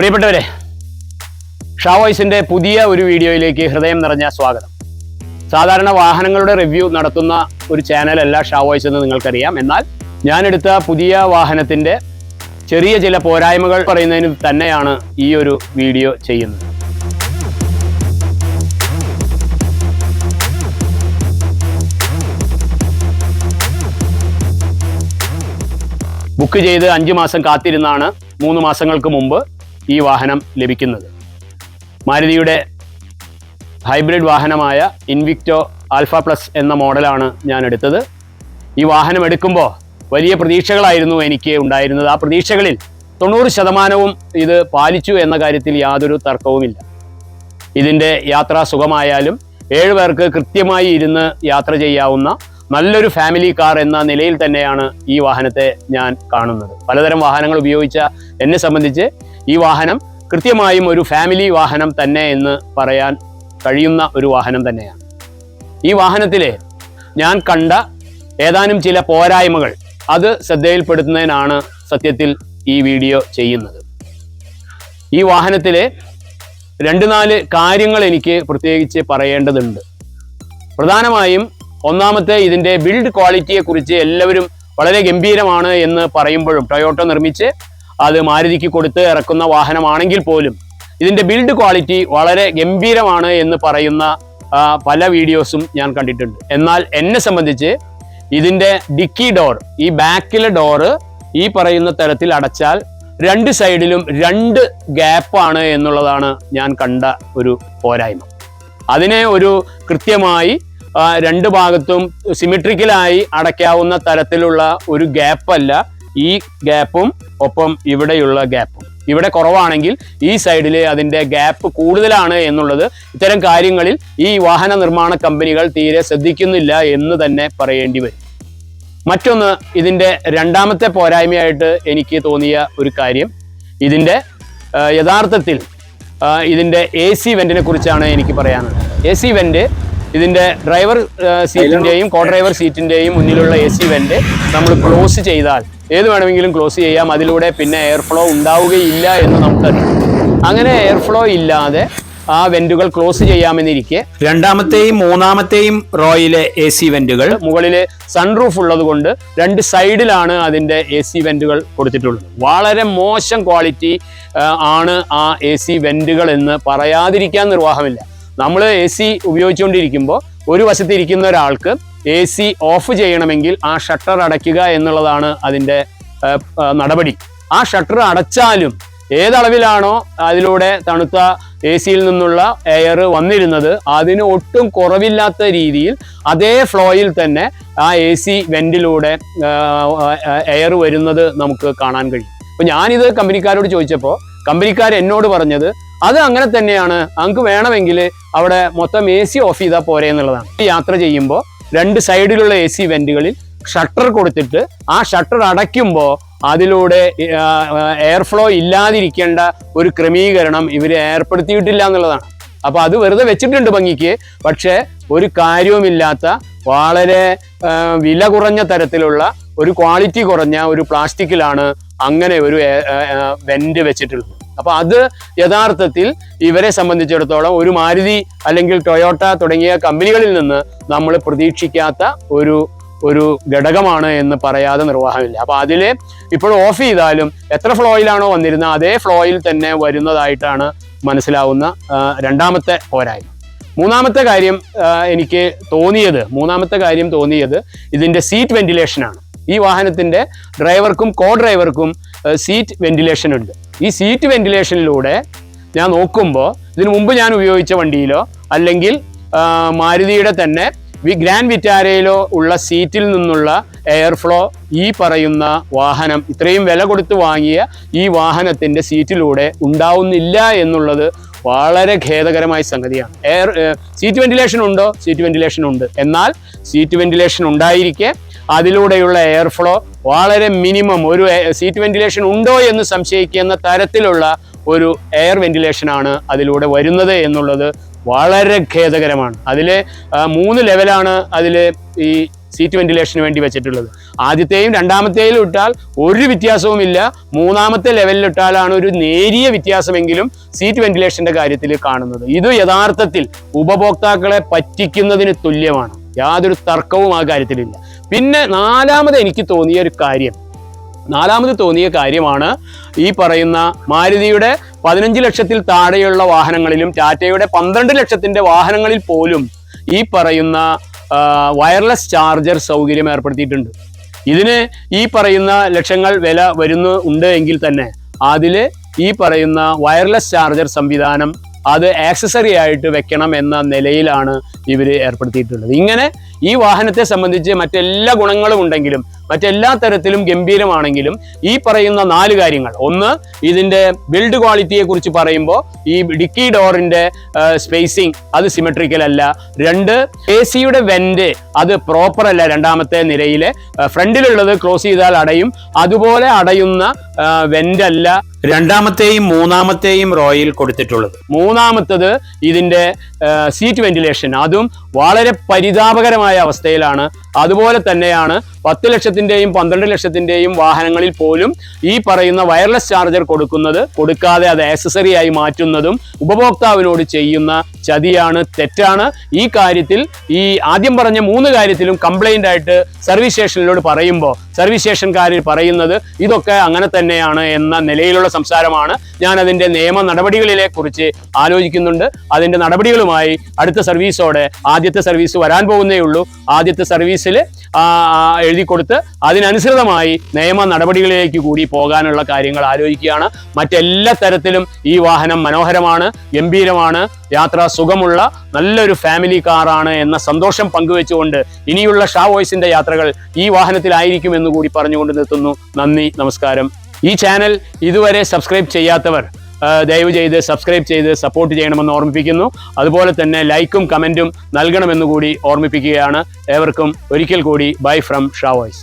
പ്രിയപ്പെട്ടവരെ ഷാവോയ്സിന്റെ പുതിയ ഒരു വീഡിയോയിലേക്ക് ഹൃദയം നിറഞ്ഞ സ്വാഗതം. സാധാരണ വാഹനങ്ങളുടെ റിവ്യൂ നടത്തുന്ന ഒരു ചാനലല്ല ഷാവോയ്സ് എന്ന് നിങ്ങൾക്കറിയാം. എന്നാൽ ഞാനെടുത്ത പുതിയ വാഹനത്തിന്റെ ചെറിയ ചില പോരായ്മകൾ പറയുന്നതിന് തന്നെയാണ് ഈ ഒരു വീഡിയോ ചെയ്യുന്നത്. ബുക്ക് ചെയ്ത് അഞ്ച് മാസം കാത്തിരുന്നാണ് മൂന്ന് മാസങ്ങൾക്ക് മുമ്പ് ഈ വാഹനം ലഭിക്കുന്നത്. മാരുതിയുടെ ഹൈബ്രിഡ് വാഹനമായ ഇൻവിക്റ്റോ ആൽഫ പ്ലസ് എന്ന മോഡലാണ് ഞാൻ എടുത്തത് ഈ വാഹനം എടുക്കുമ്പോൾ വലിയ പ്രതീക്ഷകളായിരുന്നു എനിക്ക് ഉണ്ടായിരുന്നത്. ആ പ്രതീക്ഷകളിൽ തൊണ്ണൂറ് ശതമാനവും ഇത് പാലിച്ചു എന്ന കാര്യത്തിൽ യാതൊരു തർക്കവുമില്ല. ഇതിന്റെ യാത്ര സുഖമായാലും ഏഴ് പേർക്ക് കൃത്യമായി ഇരുന്ന് യാത്ര ചെയ്യാവുന്ന നല്ലൊരു ഫാമിലി കാർ എന്ന നിലയിൽ തന്നെയാണ് ഈ വാഹനത്തെ ഞാൻ കാണുന്നത്. പലതരം വാഹനങ്ങൾ ഉപയോഗിച്ച എന്നെ സംബന്ധിച്ച് ഈ വാഹനം കൃത്യമായും ഒരു ഫാമിലി വാഹനം തന്നെ എന്ന് പറയാൻ കഴിയുന്ന ഒരു വാഹനം തന്നെയാണ്. ഈ വാഹനത്തിലെ ഞാൻ കണ്ട ഏതാനും ചില പോരായ്മകൾ അത് ശ്രദ്ധയിൽപ്പെടുത്തുന്നതിനാണ് സത്യത്തിൽ ഈ വീഡിയോ ചെയ്യുന്നത്. ഈ വാഹനത്തിലെ രണ്ട് നാല് കാര്യങ്ങൾ എനിക്ക് പ്രത്യേകിച്ച് പറയേണ്ടതുണ്ട്. പ്രധാനമായും ഒന്നാമത്തെ ഇതിന്റെ ബിൽഡ് ക്വാളിറ്റിയെക്കുറിച്ച് എല്ലാവരും വളരെ ഗംഭീരമാണ് എന്ന് പറയുമ്പോഴും ടൊയോട്ടോ നിർമ്മിച്ച് അത് മാരുതിക്ക് കൊടുത്ത് ഇറക്കുന്ന വാഹനമാണെങ്കിൽ പോലും ഇതിന്റെ ബിൽഡ് ക്വാളിറ്റി വളരെ ഗംഭീരമാണ് എന്ന് പറയുന്ന പല വീഡിയോസും ഞാൻ കണ്ടിട്ടുണ്ട്. എന്നാൽ എന്നെ സംബന്ധിച്ച് ഇതിന്റെ ഡിക്കി ഡോർ ഈ ബാക്കിലെ ഡോറ് ഈ പറയുന്ന തരത്തിൽ അടച്ചാൽ രണ്ട് സൈഡിലും രണ്ട് ഗ്യാപ്പാണ് എന്നുള്ളതാണ് ഞാൻ കണ്ട ഒരു പോരായ്മ. അതിനെ ഒരു കൃത്യമായി രണ്ട് ഭാഗത്തും സിമിട്രിക്കലായി അടയ്ക്കാവുന്ന തരത്തിലുള്ള ഒരു ഗ്യാപ്പല്ല ഈ ഗ്യാപ്പും ഒപ്പം ഇവിടെയുള്ള ഗ്യാപ്പ് ഇവിടെ കുറവാണെങ്കിൽ ഈ സൈഡിൽ അതിന്റെ ഗ്യാപ്പ് കൂടുതലാണ് എന്നുള്ളത് ഇത്തരം കാര്യങ്ങളിൽ ഈ വാഹന നിർമ്മാണ കമ്പനികൾ തീരെ ശ്രദ്ധിക്കുന്നില്ല എന്ന് തന്നെ പറയേണ്ടി വരും. മറ്റൊന്ന് ഇതിന്റെ രണ്ടാമത്തെ പോരായ്മയായിട്ട് എനിക്ക് തോന്നിയ ഒരു കാര്യം. ഇതിന്റെ യഥാർത്ഥത്തിൽ ഇതിന്റെ എ സി വെന്റിനെ കുറിച്ചാണ് എനിക്ക് പറയാനുള്ളത്. എ സി വെന്റ് ഇതിന്റെ ഡ്രൈവർ സീറ്റിന്റെയും കോ ഡ്രൈവർ സീറ്റിന്റെയും മുന്നിലുള്ള എ സി വെന്റ് നമ്മൾ ക്ലോസ് ചെയ്താൽ ഏത് വേണമെങ്കിലും ക്ലോസ് ചെയ്യാം. അതിലൂടെ പിന്നെ എയർ ഫ്ലോ ഉണ്ടാവുകയില്ല എന്ന് നമുക്കറിയാം. അങ്ങനെ എയർ ഫ്ലോ ഇല്ലാതെ ആ വെന്റുകൾ ക്ലോസ് ചെയ്യാമെന്നിരിക്കെ രണ്ടാമത്തെയും മൂന്നാമത്തെയും റോയിലെ എ സി വെന്റുകൾ മുകളിൽ സൺറൂഫ് ഉള്ളത് കൊണ്ട് രണ്ട് സൈഡിലാണ് അതിന്റെ എ സി വെന്റുകൾ കൊടുത്തിട്ടുള്ളത്. വളരെ മോശം ക്വാളിറ്റി ആണ് ആ എ സി വെന്റുകൾ എന്ന് പറയാതിരിക്കാൻ നിർവാഹമില്ല. നമ്മൾ എ സി ഉപയോഗിച്ചുകൊണ്ടിരിക്കുമ്പോൾ ഒരു വശത്തിരിക്കുന്ന ഒരാൾക്ക് എ സി ഓഫ് ചെയ്യണമെങ്കിൽ ആ ഷട്ടർ അടയ്ക്കുക എന്നുള്ളതാണ് അതിന്റെ നടപടി. ആ ഷട്ടർ അടച്ചാലും ഏതളവിലാണോ അതിലൂടെ തണുത്ത എ സിയിൽ നിന്നുള്ള എയർ വന്നിരുന്നത് അതിന് ഒട്ടും കുറവില്ലാത്ത രീതിയിൽ അതേ ഫ്ലോയിൽ തന്നെ ആ എ സി വെന്റിലൂടെ എയർ വരുന്നത് നമുക്ക് കാണാൻ കഴിയും. അപ്പോൾ ഞാനിത് കമ്പനിക്കാരോട് ചോദിച്ചപ്പോൾ കമ്പനിക്കാർ എന്നോട് പറഞ്ഞത് അത് അങ്ങനെ തന്നെയാണ്. നമുക്ക് വേണമെങ്കിൽ അവിടെ മൊത്തം എ സി ഓഫ് ചെയ്താൽ പോരെ എന്നുള്ളതാണ്. യാത്ര ചെയ്യുമ്പോൾ രണ്ട് സൈഡിലുള്ള എ സി വെന്റുകളിൽ ഷട്ടർ കൊടുത്തിട്ട് ആ ഷട്ടർ അടയ്ക്കുമ്പോൾ അതിലൂടെ എയർ ഫ്ലോ ഇല്ലാതിരിക്കേണ്ട ഒരു ക്രമീകരണം ഇവർ ഏർപ്പെടുത്തിയിട്ടില്ല എന്നുള്ളതാണ്. അപ്പോൾ അത് വെറുതെ വെച്ചിട്ടുണ്ട് ഭംഗിക്ക്. പക്ഷേ ഒരു കാര്യവുമില്ലാത്ത വളരെ വില കുറഞ്ഞ തരത്തിലുള്ള ഒരു ക്വാളിറ്റി കുറഞ്ഞ ഒരു പ്ലാസ്റ്റിക്കിലാണ് അങ്ങനെ ഒരു വെന്റ് വെച്ചിട്ടുള്ളത്. അപ്പൊ അത് യഥാർത്ഥത്തിൽ ഇവരെ സംബന്ധിച്ചിടത്തോളം ഒരു മാരുതി അല്ലെങ്കിൽ ടൊയോട്ട തുടങ്ങിയ കമ്പനികളിൽ നിന്ന് നമ്മൾ പ്രതീക്ഷിക്കാത്ത ഒരു ഒരു ഘടകമാണ് എന്ന് പറയാതെ നിർവാഹമില്ല. അപ്പൊ അതിൽ ഇപ്പോൾ ഓഫ് ചെയ്താലും എത്ര ഫ്ലോയിലാണോ വന്നിരുന്നത് അതേ ഫ്ലോയിൽ തന്നെ വരുന്നതായിട്ടാണ് മനസ്സിലാവുന്ന രണ്ടാമത്തെ പോരായ്മ. മൂന്നാമത്തെ കാര്യം എനിക്ക് തോന്നിയത് മൂന്നാമത്തെ കാര്യം തോന്നിയത് ഇതിന്റെ സീറ്റ് വെന്റിലേഷൻ ആണ്. ഈ വാഹനത്തിന്റെ ഡ്രൈവർക്കും കോ ഡ്രൈവർക്കും സീറ്റ് വെന്റിലേഷൻ ഉണ്ട്. ഈ സീറ്റ് വെന്റിലേഷനിലൂടെ ഞാൻ നോക്കുമ്പോൾ ഇതിനു മുമ്പ് ഞാൻ ഉപയോഗിച്ച വണ്ടിയിലോ അല്ലെങ്കിൽ മാരുതിയുടെ തന്നെ വി ഗ്രാൻഡ് വിറ്റാരയിലോ ഉള്ള സീറ്റിൽ നിന്നുള്ള എയർ ഫ്ലോ ഈ പറയുന്ന വാഹനം ഇത്രയും വില കൊടുത്ത് വാങ്ങിയ ഈ വാഹനത്തിന്റെ സീറ്റിലൂടെ ഉണ്ടാവുന്നില്ല എന്നുള്ളത് വളരെ ഖേദകരമായ സംഗതിയാണ്. എയർ സീറ്റ് വെന്റിലേഷൻ ഉണ്ടോ? സീറ്റ് വെന്റിലേഷൻ ഉണ്ട്. എന്നാൽ സീറ്റ് വെന്റിലേഷൻ ഉണ്ടായിരിക്കെ അതിലൂടെയുള്ള എയർ ഫ്ലോ വളരെ മിനിമം ഒരു സീറ്റ് വെന്റിലേഷൻ ഉണ്ടോ എന്ന് സംശയിക്കുന്ന തരത്തിലുള്ള ഒരു എയർ വെന്റിലേഷൻ ആണ് അതിലൂടെ വരുന്നത് എന്നുള്ളത് വളരെ ഖേദകരമാണ്. അതിൽ മൂന്ന് ലെവലാണ് അതിൽ ഈ സീറ്റ് വെന്റിലേഷന് വേണ്ടി വെച്ചിട്ടുള്ളത്. ആദ്യത്തെയും രണ്ടാമത്തെയിലും ഇട്ടാൽ ഒരു വ്യത്യാസവും ഇല്ല. മൂന്നാമത്തെ ലെവലിൽ ഇട്ടാലാണ് ഒരു നേരിയ വ്യത്യാസമെങ്കിലും സീറ്റ് വെന്റിലേഷന്റെ കാര്യത്തിൽ കാണുന്നത്. ഇത് യഥാർത്ഥത്തിൽ ഉപഭോക്താക്കളെ പറ്റിക്കുന്നതിന് തുല്യമാണ്. യാതൊരു തർക്കവും ആ കാര്യത്തിലില്ല. പിന്നെ നാലാമത് എനിക്ക് തോന്നിയ ഒരു കാര്യം. നാലാമത് തോന്നിയ കാര്യമാണ് ഈ പറയുന്ന മാരുതിയുടെ പതിനഞ്ച് ലക്ഷത്തിൽ താഴെയുള്ള വാഹനങ്ങളിലും ടാറ്റയുടെ പന്ത്രണ്ട് ലക്ഷത്തിന്റെ വാഹനങ്ങളിൽ പോലും ഈ പറയുന്ന വയർലെസ് ചാർജർ സൗകര്യം ഏർപ്പെടുത്തിയിട്ടുണ്ട്. ഇതിന് ഈ പറയുന്ന ലക്ഷങ്ങൾ വില വരുന്നു ഉണ്ട് എങ്കിൽ തന്നെ അതിൽ ഈ പറയുന്ന വയർലെസ് ചാർജർ സംവിധാനം അത് ആക്സസറി ആയിട്ട് വെക്കണം എന്ന നിലയിലാണ് ഇവർ ഏർപ്പെടുത്തിയിട്ടുള്ളത്. ഇങ്ങനെ ഈ വാഹനത്തെ സംബന്ധിച്ച് മറ്റെല്ലാ ഗുണങ്ങളും ഉണ്ടെങ്കിലും മറ്റെല്ലാ തരത്തിലും ഗംഭീരമാണെങ്കിലും ഈ പറയുന്ന നാല് കാര്യങ്ങൾ. ഒന്ന് ഇതിന്റെ ബിൽഡ് ക്വാളിറ്റിയെ കുറിച്ച് പറയുമ്പോൾ ഈ ഡിക്കി ഡോറിന്റെ സ്പേസിങ് അത് സിമെട്രിക്കൽ അല്ല. രണ്ട് എ സിയുടെ വെന്റ് അത് പ്രോപ്പർ അല്ല രണ്ടാമത്തെ നിരയിലെ. ഫ്രണ്ടിലുള്ളത് ക്ലോസ് ചെയ്താൽ അടയും. അതുപോലെ അടയുന്ന വെന്റ് അല്ല. രണ്ടാമത്തെയും മൂന്നാമത്തെയും റോയിൽ കൊടുത്തിട്ടുള്ളത്. മൂന്നാമത്തത് ഇതിന്റെ സീറ്റ് വെന്റിലേഷൻ അതും വളരെ പരിതാപകരമായ അവസ്ഥയിലാണ്. അതുപോലെ തന്നെയാണ് പത്ത് ലക്ഷത്തിന്റെയും പന്ത്രണ്ട് ലക്ഷത്തിന്റെയും വാഹനങ്ങളിൽ പോലും ഈ പറയുന്ന വയർലെസ് ചാർജർ കൊടുക്കുന്നത് കൊടുക്കാതെ അത് ആക്സസറി ആയി മാറ്റുന്നതും ഉപഭോക്താവിനോട് ചെയ്യുന്ന ചതിയാണ് തെറ്റാണ്. ഈ കാര്യത്തിൽ ഈ ആദ്യം പറഞ്ഞ മൂന്ന് കാര്യത്തിലും കംപ്ലൈന്റ് ആയിട്ട് സർവീസ് സ്റ്റേഷനിലോട് പറയുമ്പോൾ സർവീസ് സ്റ്റേഷൻകാരിൽ പറയുന്നത് ഇതൊക്കെ അങ്ങനെ തന്നെയാണ് എന്ന നിലയിലുള്ള സംസാരമാണ്. ഞാൻ അതിന്റെ നിയമ നടപടികളിലെ കുറിച്ച് ആലോചിക്കുന്നുണ്ട്. അതിന്റെ നടപടികളുമായി അടുത്ത സർവീസോടെ ആദ്യത്തെ സർവീസ് വരാൻ പോകുന്നേ ഉള്ളൂ. ആദ്യത്തെ സർവീസിൽ എഴുതി കൊടുത്ത് അതിനനുസൃതമായി നിയമ നടപടികളിലേക്ക് കൂടി പോകാനുള്ള കാര്യങ്ങൾ ആലോചിക്കുകയാണ്. മറ്റെല്ലാ തരത്തിലും ഈ വാഹനം മനോഹരമാണ് ഗംഭീരമാണ്. യാത്ര സുഖമുള്ള നല്ലൊരു ഫാമിലി കാറാണ് എന്ന സന്തോഷം പങ്കുവെച്ചുകൊണ്ട് ഇനിയുള്ള ഷാ വോയ്സിന്റെ യാത്രകൾ ഈ വാഹനത്തിലായിരിക്കും എന്ന് കൂടി പറഞ്ഞുകൊണ്ട് നിർത്തുന്നു. നന്ദി നമസ്കാരം. ഈ ചാനൽ ഇതുവരെ സബ്സ്ക്രൈബ് ചെയ്യാത്തവർ ദയവ് ചെയ്ത് സബ്സ്ക്രൈബ് ചെയ്ത് സപ്പോർട്ട് ചെയ്യണമെന്ന് ഓർമ്മിപ്പിക്കുന്നു. അതുപോലെ തന്നെ ലൈക്കും കമന്റും നൽകണമെന്ന് കൂടി ഓർമ്മിപ്പിക്കുകയാണ്. ഏവർക്കും ഒരിക്കൽ കൂടി ബൈ ഫ്രം ഷാ വോയ്സ്.